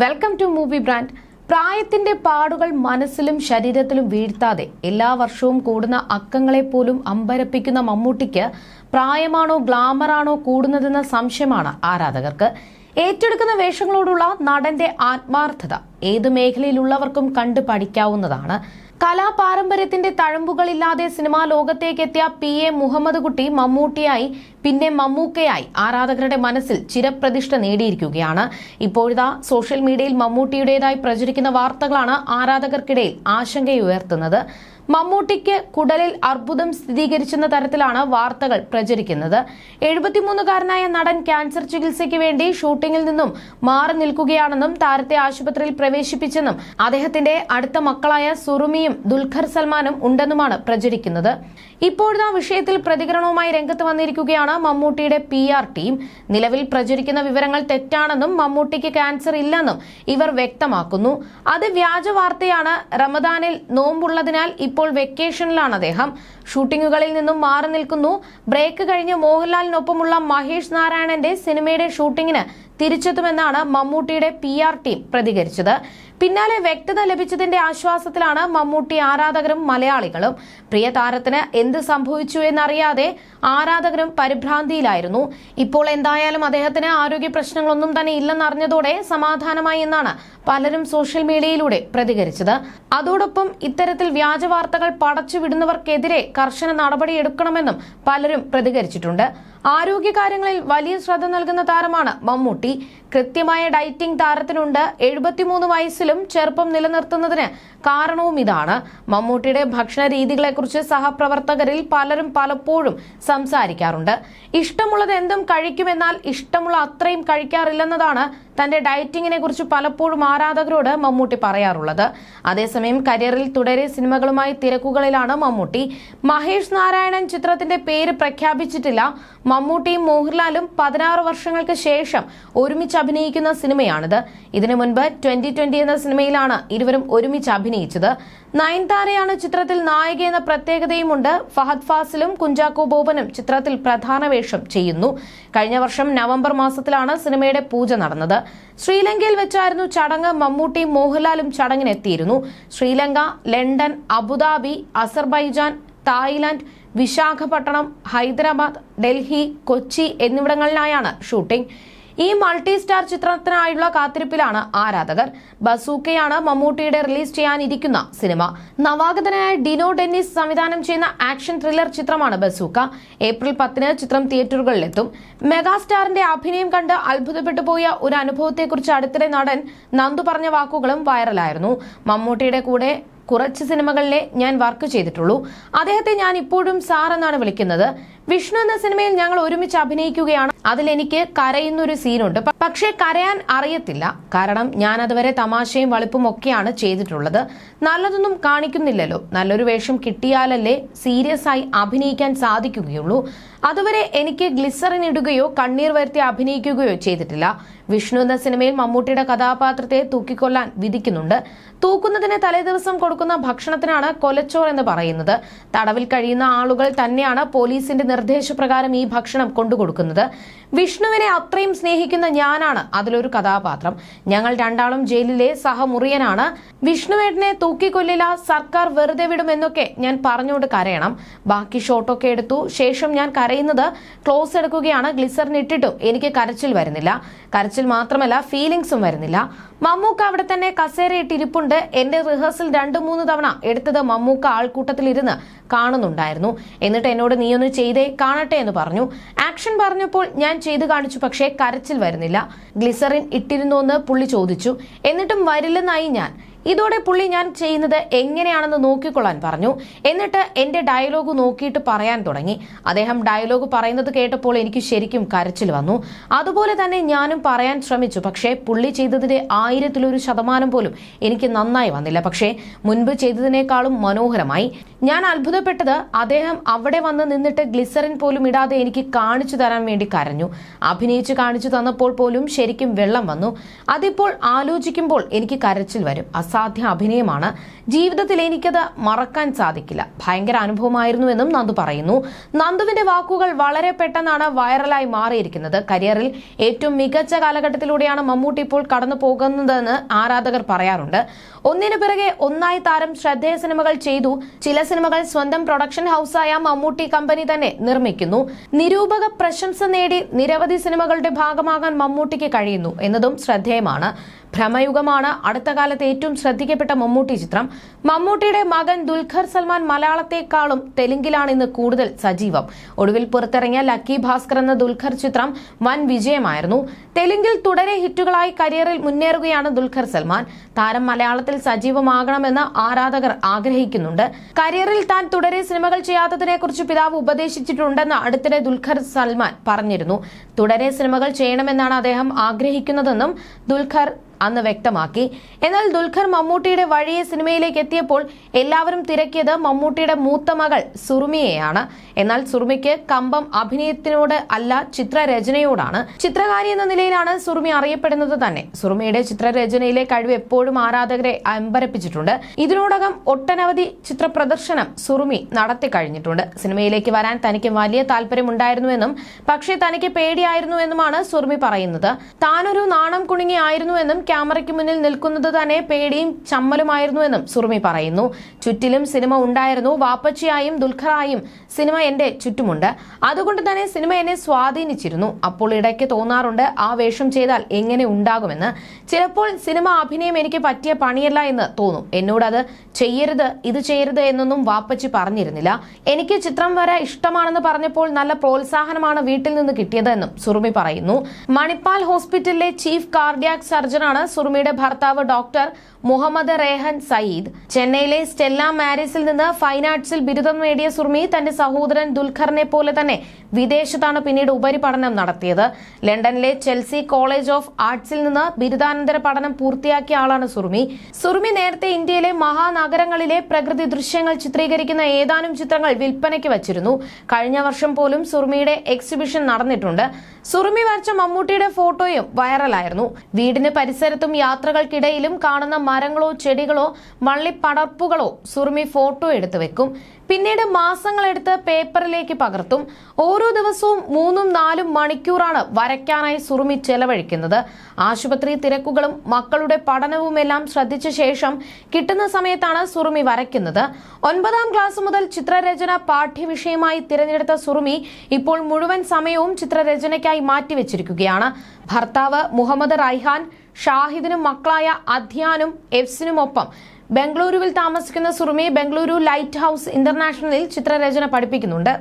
Welcome to movie brand പ്രായത്തിന്റെ പാടുകൾ മനസ്സിലും ശരീരത്തിലും വീഴ്ത്താതെ എല്ലാ വർഷവും കൂടുന്ന അക്കങ്ങളെ പോലും അമ്പരപ്പിക്കുന്ന മമ്മൂട്ടിക്ക് പ്രായമാണോ ഗ്ലാമറാണോ കൂടുന്നതെന്ന സംശയമാണ് ആരാധകർക്ക്. ഏറ്റെടുക്കുന്ന വേഷങ്ങളോടുള്ള നടന്റെ ആത്മാർത്ഥത ഏത് മേഖലയിലുള്ളവർക്കും കണ്ടു പഠിക്കാവുന്നതാണ്. കലാപാരമ്പര്യത്തിന്റെ തഴമ്പുകളില്ലാതെ സിനിമാ ലോകത്തേക്കെത്തിയ പി എ മുഹമ്മദ് കുട്ടി മമ്മൂട്ടിയായി പിന്നെ മമ്മൂക്കയായി ആരാധകരുടെ മനസ്സിൽ ചിരപ്രതിഷ്ഠ നേടിയിരിക്കുകയാണ്. ഇപ്പോഴിതാ സോഷ്യൽ മീഡിയയിൽ മമ്മൂട്ടിയുടേതായി പ്രചരിക്കുന്ന വാർത്തകളാണ് ആരാധകർക്കിടയിൽ ആശങ്കയുയർത്തുന്നത്. മമ്മൂട്ടിക്ക് കുടലിൽ അർബുദം സ്ഥിരീകരിച്ചെന്ന തരത്തിലാണ് വാർത്തകൾ പ്രചരിക്കുന്നത്. എഴുപത്തിമൂന്നുകാരനായ നടൻ ക്യാൻസർ ചികിത്സയ്ക്ക് വേണ്ടി ഷൂട്ടിംഗിൽ നിന്നും മാറി നിൽക്കുകയാണെന്നും താരത്തെ ആശുപത്രിയിൽ പ്രവേശിപ്പിച്ചെന്നും അദ്ദേഹത്തിന്റെ അടുത്ത മക്കളായ സുറുമിയും ദുൽഖർ സൽമാനും ഉണ്ടെന്നുമാണ് പ്രചരിക്കുന്നത്. ഇപ്പോഴത്തെ വിഷയത്തിൽ പ്രതികരണവുമായി രംഗത്ത് വന്നിരിക്കുകയാണ് മമ്മൂട്ടിയുടെ പി ആർ ടീം നിലവിൽ പ്രചരിക്കുന്ന വിവരങ്ങൾ തെറ്റാണെന്നും മമ്മൂട്ടിക്ക് ക്യാൻസർ ഇല്ലെന്നും ഇവർ വ്യക്തമാക്കുന്നു. അത് വ്യാജ വാർത്തയാണ്. റമദാനിൽ നോമ്പുള്ളതിനാൽ ഇപ്പോൾ വെക്കേഷനിലാണ് അദ്ദേഹം. ഷൂട്ടിങ്ങുകളിൽ നിന്നും മാറി നിൽക്കുന്നു. ബ്രേക്ക് കഴിഞ്ഞ് മോഹൻലാലിനൊപ്പമുള്ള മഹേഷ് നാരായണന്റെ സിനിമയുടെ ഷൂട്ടിങ്ങിന് തിരിച്ചെത്തുമെന്നാണ് മമ്മൂട്ടിയുടെ പി ആർ ടീം പ്രതികരിച്ചത്. പിന്നാലെ വ്യക്തത ലഭിച്ചതിന്റെ ആശ്വാസത്തിലാണ് മമ്മൂട്ടി ആരാധകരും മലയാളികളും. പ്രിയ താരത്തിന് എന്ത് സംഭവിച്ചു എന്നറിയാതെ ആരാധകരും പരിഭ്രാന്തിയിലായിരുന്നു. ഇപ്പോൾ എന്തായാലും അദ്ദേഹത്തിന് ആരോഗ്യ പ്രശ്നങ്ങളൊന്നും തന്നെ ഇല്ലെന്നറിഞ്ഞതോടെ സമാധാനമായി എന്നാണ് പലരും സോഷ്യൽ മീഡിയയിലൂടെ പ്രതികരിച്ചത്. അതോടൊപ്പം ഇത്തരത്തിൽ വ്യാജ വാർത്തകൾ പടച്ചുവിടുന്നവർക്കെതിരെ കർശന നടപടിയെടുക്കണമെന്നും പലരും പ്രതികരിച്ചിട്ടുണ്ട്. ആരോഗ്യകാര്യങ്ങളിൽ വലിയ ശ്രദ്ധ നൽകുന്ന താരമാണ് മമ്മൂട്ടി. കൃത്യമായ ഡയറ്റിംഗ് താരത്തിനുണ്ട്. എഴുപത്തിമൂന്ന് വയസ്സിലും ചെറുപ്പം നിലനിർത്തുന്നതിന് കാരണവും ഇതാണ്. മമ്മൂട്ടിയുടെ ഭക്ഷണ രീതികളെക്കുറിച്ച് സഹപ്രവർത്തകരിൽ പലരും പലപ്പോഴും സംസാരിക്കാറുണ്ട്. ഇഷ്ടമുള്ളത് എന്തും കഴിക്കുമെന്നാൽ ഇഷ്ടമുള്ള അത്രയും കഴിക്കാറില്ലെന്നതാണ് തന്റെ ഡയറ്റിങ്ങിനെ കുറിച്ച് പലപ്പോഴും ആരാധകരോട് മമ്മൂട്ടി പറയാറുള്ളത്. അതേസമയം കരിയറിൽ തുടരെ സിനിമകളുമായി തിരക്കുകളിലാണ് മമ്മൂട്ടി. മഹേഷ് നാരായണൻ ചിത്രത്തിന്റെ പേര് പ്രഖ്യാപിച്ചിട്ടില്ല. മമ്മൂട്ടിയും മോഹൻലാലും പതിനാറ് വർഷങ്ങൾക്ക് ശേഷം ഒരുമിച്ച് അഭിനയിക്കുന്ന സിനിമയാണിത്. ഇതിനു മുൻപ് ട്വന്റി ട്വന്റി എന്ന സിനിമയിലാണ് ഇരുവരും ഒരുമിച്ച് അഭിനയിച്ചത്. നയൻതാരയാണ് ചിത്രത്തിൽ നായിക എന്ന പ്രത്യേകതയുമുണ്ട്. ഫഹദ് ഫാസിലും കുഞ്ചാക്കോ ബോബനും ചിത്രത്തിൽ പ്രധാന വേഷം ചെയ്യുന്നു. കഴിഞ്ഞ വർഷം നവംബർ മാസത്തിലാണ് സിനിമയുടെ പൂജ നടന്നത്. ശ്രീലങ്കയിൽ വെച്ചായിരുന്നു ചടങ്ങ്. മമ്മൂട്ടിയും മോഹൻലാലും ചടങ്ങിനെത്തിയിരുന്നു. Sri Lanka London Abu Dhabi Azerbaijan Thailand Visakhapatnam Hyderabad Delhi Kochi എന്നിവിടങ്ങളിലായാണ് shooting. ഈ മൾട്ടി സ്റ്റാർ ചിത്രത്തിനായുള്ള കാത്തിരിപ്പിലാണ് ആരാധകർ. ബസൂക്കയാണ് മമ്മൂട്ടിയുടെ റിലീസ് ചെയ്യാനിരിക്കുന്ന സിനിമ. നവാഗതനായ ഡിനോ ഡെന്നിസ് സംവിധാനം ചെയ്യുന്ന ആക്ഷൻ ത്രില്ലർ ചിത്രമാണ് ബസൂക്ക. ഏപ്രിൽ പത്തിന് ചിത്രം തിയേറ്ററുകളിലെത്തും. മെഗാസ്റ്റാറിന്റെ അഭിനയം കണ്ട് അത്ഭുതപ്പെട്ടു പോയ ഒരു അനുഭവത്തെക്കുറിച്ച് അടുത്തിടെ നടൻ നന്ദു പറഞ്ഞ വാക്കുകളും വൈറലായിരുന്നു. മമ്മൂട്ടിയുടെ കൂടെ കുറച്ച് സിനിമകളിലെ ഞാൻ വർക്ക് ചെയ്തിട്ടുള്ളൂ. അദ്ദേഹത്തെ ഞാൻ ഇപ്പോഴും സാർ എന്നാണ് വിളിക്കുന്നത്. വിഷ്ണു എന്ന സിനിമയിൽ ഞങ്ങൾ ഒരുമിച്ച് അഭിനയിക്കുകയാണ്. അതിൽ എനിക്ക് കരയുന്ന ഒരു സീനുണ്ട് പക്ഷേ കരയാൻ അറിയത്തില്ല. കാരണം ഞാൻ അതുവരെ തമാശയും വളിപ്പും ഒക്കെയാണ് ചെയ്തിട്ടുള്ളത്. നല്ലതൊന്നും കാണിക്കുന്നില്ലല്ലോ. നല്ലൊരു വേഷം കിട്ടിയാലല്ലേ സീരിയസ് ആയി അഭിനയിക്കാൻ സാധിക്കുകയുള്ളൂ. അതുവരെ എനിക്ക് ഗ്ലിസറിൻ ഇടുകയോ കണ്ണീർ വരുത്തി അഭിനയിക്കുകയോ ചെയ്തിട്ടില്ല. വിഷ്ണു എന്ന സിനിമയിൽ മമ്മൂട്ടിയുടെ കഥാപാത്രത്തെ തൂക്കിക്കൊല്ലാൻ വിധിക്കുന്നുണ്ട്. തൂക്കുന്നതിന് തലേദിവസം കൊടുക്കുന്ന ഭക്ഷണത്തിനാണ് കൊലച്ചോർ എന്ന് പറയുന്നത്. തടവിൽ കഴിയുന്ന ആളുകൾ തന്നെയാണ് പോലീസിന്റെ നിർദ്ദേശപ്രകാരം ഈ ഭക്ഷണം കൊണ്ടുകൊടുക്കുന്നത്. വിഷ്ണുവിനെ അത്രയും സ്നേഹിക്കുന്ന ഞാനാണ് അതിലൊരു കഥാപാത്രം. ഞങ്ങൾ രണ്ടാളും ജയിലിലെ സഹമുറിയനാണ്. വിഷ്ണുവേട്ടനെ തൂക്കിക്കൊല്ലില്ല സർക്കാർ വെറുതെ വിടുമെന്നൊക്കെ ഞാൻ പറഞ്ഞുകൊണ്ട് കരയണം. ബാക്കി ഷോട്ടൊക്കെ എടുത്തു. ശേഷം ഞാൻ കരയുന്നത് ക്ലോസ് എടുക്കുകയാണ്. ഗ്ലിസറിനിട്ടിട്ടും എനിക്ക് കരച്ചിൽ വരുന്നില്ല. കരച്ചിൽ മാത്രമല്ല ഫീലിങ്സും വരുന്നില്ല. മമ്മൂക്ക അവിടെ തന്നെ കസേരയിട്ടിരിപ്പുണ്ട് എന്റെ റിഹേഴ്സൽ രണ്ടു മൂന്ന് തവണ എടുത്തത് മമ്മൂക്ക ആൾക്കൂട്ടത്തിൽ ഇരുന്ന് കാണുന്നുണ്ടായിരുന്നു. എന്നിട്ട് എന്നോട് നീ ഒന്ന് ചെയ്തേ കാണട്ടെ എന്ന് പറഞ്ഞു. ആക്ഷൻ പറഞ്ഞപ്പോൾ ഞാൻ ചെയ്ത് കാണിച്ചു പക്ഷേ കരച്ചിൽ വരുന്നില്ല. ഗ്ലിസറിൻ ഇട്ടിരുന്നു എന്ന് പുള്ളി ചോദിച്ചു. എന്നിട്ടും വരില്ലെന്നായി ഞാൻ. ഇതോടെ പുള്ളി ഞാൻ ചെയ്യുന്നത് എങ്ങനെയാണെന്ന് നോക്കിക്കൊള്ളാൻ പറഞ്ഞു. എന്നിട്ട് എന്റെ ഡയലോഗ് നോക്കിയിട്ട് പറയാൻ തുടങ്ങി. അദ്ദേഹം ഡയലോഗ് പറയുന്നത് കേട്ടപ്പോൾ എനിക്ക് ശരിക്കും കരച്ചിൽ വന്നു. അതുപോലെ തന്നെ ഞാനും പറയാൻ ശ്രമിച്ചു. പക്ഷേ പുള്ളി ചെയ്തതിന്റെ ആയിരത്തിലൊരു ശതമാനം പോലും എനിക്ക് നന്നായി വന്നില്ല. പക്ഷേ മുൻപ് ചെയ്തതിനേക്കാളും മനോഹരമായി. ഞാൻ അത്ഭുതപ്പെട്ടത് അദ്ദേഹം അവിടെ വന്ന് നിന്നിട്ട് ഗ്ലിസറിൻ പോലും ഇടാതെ എനിക്ക് കാണിച്ചു തരാൻ വേണ്ടി കരഞ്ഞു. അഭിനയിച്ച് കാണിച്ചു തന്നപ്പോൾ പോലും ശരിക്കും വെള്ളം വന്നു. അതിപ്പോൾ ആലോചിക്കുമ്പോൾ എനിക്ക് കരച്ചിൽ വരും. അസാധ്യ അഭിനയമാണ്. ജീവിതത്തിൽ എനിക്കത് മറക്കാൻ സാധിക്കില്ല. ഭയങ്കര അനുഭവമായിരുന്നുവെന്നും നന്ദു പറയുന്നു. നന്ദുവിന്റെ വാക്കുകൾ വളരെ പെട്ടെന്നാണ് വൈറലായി മാറിയിരിക്കുന്നത്. കരിയറിൽ ഏറ്റവും മികച്ച കാലഘട്ടത്തിലൂടെയാണ് മമ്മൂട്ടി ഇപ്പോൾ കടന്നു പോകുന്നതെന്ന് ആരാധകർ പറയാറുണ്ട്. ഒന്നിനു പിറകെ ഒന്നായി താരം ശ്രദ്ധേയ സിനിമകൾ ചെയ്തു. ചില സിനിമകൾ സ്വന്തം പ്രൊഡക്ഷൻ ഹൌസായ മമ്മൂട്ടി കമ്പനി തന്നെ നിർമ്മിക്കുന്നു. നിരൂപക പ്രശംസ നേടി നിരവധി സിനിമകളുടെ ഭാഗമാകാൻ മമ്മൂട്ടിക്ക് കഴിയുന്നു എന്നതും ശ്രദ്ധേയമാണ്. ഭ്രമയുഗമാണ് അടുത്ത കാലത്ത് ഏറ്റവും ശ്രദ്ധിക്കപ്പെട്ട മമ്മൂട്ടി ചിത്രം. മമ്മൂട്ടിയുടെ മകൻ ദുൽഖർ സൽമാൻ മലയാളത്തെക്കാളും തെലുങ്കിലാണ് ഇന്ന് കൂടുതൽ സജീവം. ഒടുവിൽ പുറത്തിറങ്ങിയ ലക്കി ഭാസ്കർ എന്ന ദുൽഖർ ചിത്രം വൻ വിജയമായിരുന്നു. തെലുങ്കിൽ തുടരെ ഹിറ്റുകളായി കരിയറിൽ മുന്നേറുകയാണ് ദുൽഖർ സൽമാൻ. താരം മലയാളത്തിൽ സജീവമാകണമെന്ന് ആരാധകർ ആഗ്രഹിക്കുന്നുണ്ട്. കരിയറിൽ താൻ തുടരെ സിനിമകൾ ചെയ്യാത്തതിനെ കുറിച്ച് പിതാവ് ഉപദേശിച്ചിട്ടുണ്ടെന്ന് അടുത്തിടെ ദുൽഖർ സൽമാൻ പറഞ്ഞിരുന്നു. തുടരെ സിനിമകൾ ചെയ്യണമെന്നാണ് അദ്ദേഹം ആഗ്രഹിക്കുന്നതെന്നും ദുൽഖർ അന്ന് വ്യക്തമാക്കി. എന്നാൽ ദുൽഖർ മമ്മൂട്ടിയുടെ വഴിയെ സിനിമയിലേക്ക് എത്തിയപ്പോൾ എല്ലാവരും തിരക്കിയത് മമ്മൂട്ടിയുടെ മൂത്ത മകൾ സുറുമിയെയാണ്. എന്നാൽ സുറുമിക്ക് കമ്പം അഭിനയത്തിനോട് അല്ല ചിത്രരചനയോടാണ്. ചിത്രകാരി എന്ന നിലയിലാണ് സുറുമി അറിയപ്പെടുന്നത് തന്നെ. സുറുമിയുടെ ചിത്രരചനയിലെ കഴിവ് എപ്പോഴും ആരാധകരെ അമ്പരപ്പിച്ചിട്ടുണ്ട്. ഇതിനോടകം ഒട്ടനവധി ചിത്രപ്രദർശനം സുറുമി നടത്തി കഴിഞ്ഞിട്ടുണ്ട്. സിനിമയിലേക്ക് വരാൻ തനിക്ക് വലിയ താല്പര്യമുണ്ടായിരുന്നുവെന്നും പക്ഷേ തനിക്ക് പേടിയായിരുന്നുവെന്നുമാണ് സുറുമി പറയുന്നത്. താനൊരു നാണം കുണുങ്ങിയായിരുന്നുവെന്നും ക്യാമറയ്ക്ക് മുന്നിൽ നിൽക്കുന്നത് തന്നെ പേടിയും ചമ്മലുമായിരുന്നുവെന്നും സുറുമി പറയുന്നു. ചുറ്റിലും സിനിമ ഉണ്ടായിരുന്നു. വാപ്പച്ചിയായും ദുൽഖറായും സിനിമ എന്റെ ചുറ്റുമുണ്ട്. അതുകൊണ്ട് തന്നെ സിനിമ എന്നെ സ്വാധീനിച്ചിരുന്നു. അപ്പോൾ ഇടയ്ക്ക് തോന്നാറുണ്ട് ആ വേഷം ചെയ്താൽ എങ്ങനെ ഉണ്ടാകുമെന്ന്. ചിലപ്പോൾ സിനിമ അഭിനയം എനിക്ക് പറ്റിയ പണിയല്ല എന്ന് തോന്നും. എന്നോട് അത് ചെയ്യരുത് ഇത് ചെയ്യരുത് എന്നൊന്നും വാപ്പച്ചി പറഞ്ഞിരുന്നില്ല. എനിക്ക് ചിത്രം വരെ ഇഷ്ടമാണെന്ന് പറഞ്ഞപ്പോൾ നല്ല പ്രോത്സാഹനമാണ് വീട്ടിൽ നിന്ന് കിട്ടിയതെന്നും സുറുമി പറയുന്നു. മണിപ്പാൽ ഹോസ്പിറ്റലിലെ ചീഫ് കാർഡിയാക് സർജനാണ് സുറുമിയുടെ ഭർത്താവ് ഡോക്ടർ മുഹമ്മദ് റേഹൻ സയ്യിദ്. ചെന്നൈയിലെ സ്റ്റെല്ല മാരിസിൽ നിന്ന് ഫൈൻ ആർട്സിൽ ബിരുദം നേടിയ സുർമി തന്റെ സഹോദരൻ ദുൽഖറിനെ പോലെ തന്നെ വിദേശത്താണ് പിന്നീട് ഉപരിപഠനം നടത്തിയത്. ലണ്ടനിലെ ചെൽസി കോളേജ് ഓഫ് ആർട്സിൽ നിന്ന് ബിരുദാനന്തര പഠനം പൂർത്തിയാക്കിയ ആളാണ് സുറുമി. സുറുമി നേരത്തെ ഇന്ത്യയിലെ മഹാനഗരങ്ങളിലെ പ്രകൃതി ദൃശ്യങ്ങൾ ചിത്രീകരിക്കുന്ന ഏതാനും ചിത്രങ്ങൾ വിൽപ്പനയ്ക്ക് വച്ചിരുന്നു. കഴിഞ്ഞ വർഷം പോലും സുറുമിയുടെ എക്സിബിഷൻ നടന്നിട്ടുണ്ട്. സുറുമി വരച്ച മമ്മൂട്ടിയുടെ ഫോട്ടോയും വൈറലായിരുന്നു. വീടിന് പരിസരത്തും യാത്രകൾക്കിടയിലും കാണുന്ന മരങ്ങളോ ചെടികളോ വള്ളിപ്പടർപ്പുകളോ സുറുമി ഫോട്ടോ എടുത്തു വെക്കും. പിന്നീട് മാസങ്ങളെടുത്ത് പേപ്പറിലേക്ക് പകർത്തും ഓരോ ദിവസവും മൂന്നും നാലും മണിക്കൂറാണ് വരയ്ക്കാനായി സുറുമി ചെലവഴിക്കുന്നത്. ആശുപത്രി തിരക്കുകളും മക്കളുടെ പഠനവുമെല്ലാം ശ്രദ്ധിച്ച ശേഷം കിട്ടുന്ന സമയത്താണ് സുറുമി വരയ്ക്കുന്നത്. ഒൻപതാം ക്ലാസ് മുതൽ ചിത്രരചന പാഠ്യവിഷയമായി തിരഞ്ഞെടുത്ത സുറുമി ഇപ്പോൾ മുഴുവൻ സമയവും ചിത്രരചനയ്ക്കായി മാറ്റിവെച്ചിരിക്കുകയാണ്. ഭർത്താവ് മുഹമ്മദ് റൈഹാൻ ഷാഹിദിനും മക്കളായ അധ്യാനും എഫ്സിനുമൊപ്പം ബംഗളൂരുവിൽ താമസിക്കുന്ന സുറുമി ബംഗളൂരു ലൈറ്റ് ഹൌസ് ഇന്റർനാഷണലിൽ ചിത്രരചന പഠിപ്പിക്കുന്നുണ്ട്.